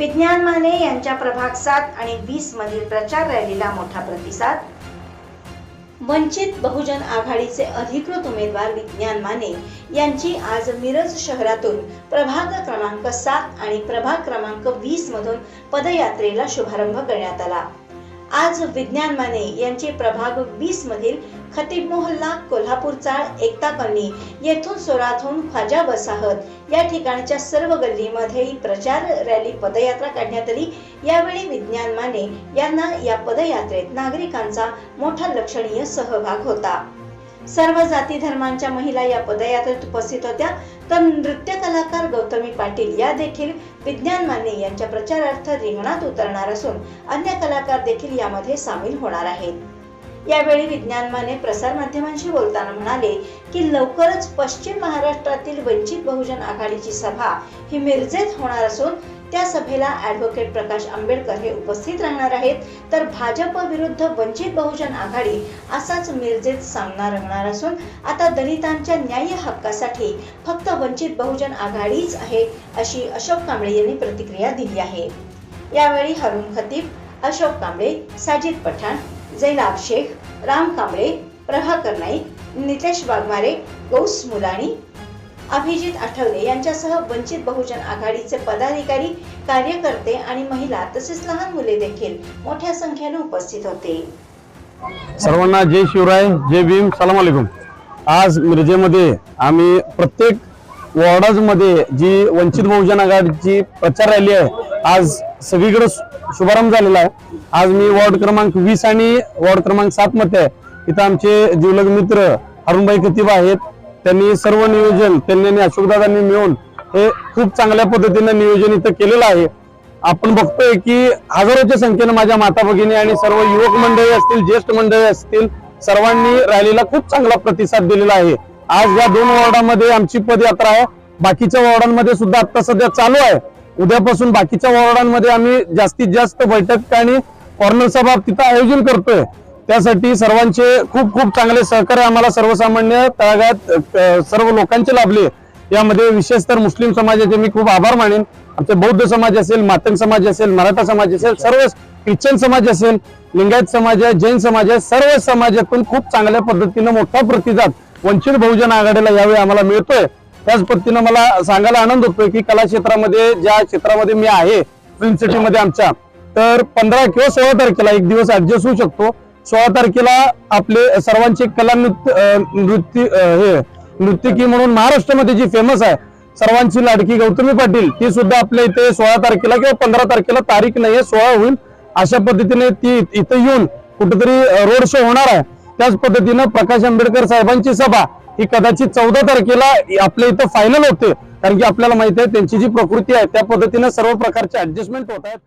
विज्ञान माने यांच्या प्रभाग सात आणि वीस मधील प्रचार रॅलीला मोठा प्रतिसाद. वंचित बहुजन आघाडीचे अधिकृत उमेदवार विज्ञान माने यांची आज मिरज शहरातून प्रभाग क्रमांक सात आणि प्रभाग क्रमांक वीस मधून पदयात्रेला शुभारंभ करण्यात आला. आज विज्ञान माने यांचे प्रभाग वीस मधील खतीब मोहल्ला कोल्हापूर चाळ एकता कॉलनी येथून सोरातून ख्वाजा वसाहत. या ठिकाणच्या सर्व गल्लीमध्ये प्रचार रॅली पदयात्रा काढण्यात आली. यावेळी विज्ञान माने यांना या पदयात्रेत नागरिकांचा मोठा लक्षणीय सहभाग होता. सर्व जाती धर्मांच्या महिला या पदयात्रेत उपस्थित होत्या. तर नृत्य कलाकार गौतमी पाटील या देखील विज्ञान माने यांच्या प्रचारार्थ रिंगणात उतरणार असून अन्य कलाकार देखील यामध्ये सामील होणार आहेत. यावेळी विज्ञान माने प्रसार माध्यमांशी बोलताना म्हणाले की लवकरच पश्चिम महाराष्ट्रातील वंचित बहुजन आघाडीची सभा ही मिरजेत होणार असून त्या सभेला ऍडव्होकेट प्रकाश आंबेडकर हे उपस्थित राहणार आहेत. तर भाजप विरुद्ध वंचित बहुजन आघाडी असाच मिरजेत सामना रंगणार असून आता दलितांच्या न्याय हक्कासाठी फक्त वंचित बहुजन आघाडीच आहे अशी अशोक कांबळे यांनी प्रतिक्रिया दिली आहे. यावेळी हरुण खतीब अशोक कांबळे साजिद पठाण जैनाब शेख राम कांबळे प्रभाकर नाईक नितेश वाघमारे गौस मुलाणी अभिजित आठवले यांच्यासह वंचित बहुजन आघाडीचे पदाधिकारी कार्यकर्ते आणि महिला तसेच लहान मुले देखील मोठ्या संख्येने उपस्थित होते. सर्वांना जय शिवराय जय भीम सलाम अलैकुम. आज मिरजेमध्ये आम्ही प्रत्येक वॉर्डाजमध्ये जी वंचित बहुजन आघाडीची प्रचार रॅली आहे आज सगळीकडे शुभारंभ झालेला आहे. आज मी वॉर्ड क्रमांक वीस आणि वॉर्ड क्रमांक सात मध्ये आहे. इथं आमचे जीवलग मित्र अरुणभाई कतिबा आहेत. त्यांनी सर्व नियोजन त्यांनी आणि अशोकदादांनी मिळून हे खूप चांगल्या पद्धतीनं नियोजन इथं केलेलं आहे. आपण बघतोय की हजारोच्या संख्येनं माझ्या माता भगिनी आणि सर्व युवक मंडळी असतील ज्येष्ठ मंडळी असतील सर्वांनी रॅलीला खूप चांगला प्रतिसाद दिलेला आहे. आज या दोन वॉर्डामध्ये आमची पदयात्रा आहे. बाकीच्या वॉर्डांमध्ये सुद्धा आता सध्या चालू आहे. उद्यापासून बाकीच्या वॉर्डांमध्ये आम्ही जास्तीत जास्त बैठक आणि कॉर्नर सभा तिथं आयोजन करतोय. त्यासाठी सर्वांचे खूप खूप चांगले सहकार्य आम्हाला सर्वसामान्य तळागात सर्व लोकांचे लाभले. यामध्ये विशेष तर मुस्लिम समाजाचे मी खूप आभार मानेन. आमचे बौद्ध समाज असेल मातंग समाज असेल मराठा समाज असेल सर्व ख्रिश्चन समाज असेल लिंगायत समाज आहे जैन समाज आहे सर्व समाजातून खूप चांगल्या पद्धतीनं मोठा प्रतिसाद वंचित बहुजन आघाडीला यावेळी आम्हाला मिळतोय. त्याच पद्धतीनं मला सांगायला आनंद होतोय की कला क्षेत्रामध्ये ज्या क्षेत्रामध्ये मी आहे फिल्म सिटीमध्ये आमच्या तर पंधरा किंवा सोळा तारखेला एक दिवस ऍडजस्ट होऊ शकतो. सोळा तारखेला आपले सर्वांचे कला नृत्य नृत्य हे नृत्यकी म्हणून महाराष्ट्रामध्ये जी फेमस आहे सर्वांची लाडकी गौतमी पाटील ती सुद्धा आपल्या इथे सोळा तारखेला किंवा पंधरा तारखेला तारीख नाहीये सोळा होईल. अशा पद्धतीने ती इथं येऊन कुठेतरी रोड शो होणार आहे. त्याच पद्धतीनं प्रकाश आंबेडकर साहेबांची सभा ही कदाचित चौदा तारखेला आपल्या इथं फायनल होते. कारण की आपल्याला माहिती आहे त्यांची जी प्रकृती आहे त्या पद्धतीनं सर्व प्रकारचे ऍडजस्टमेंट होत आहेत.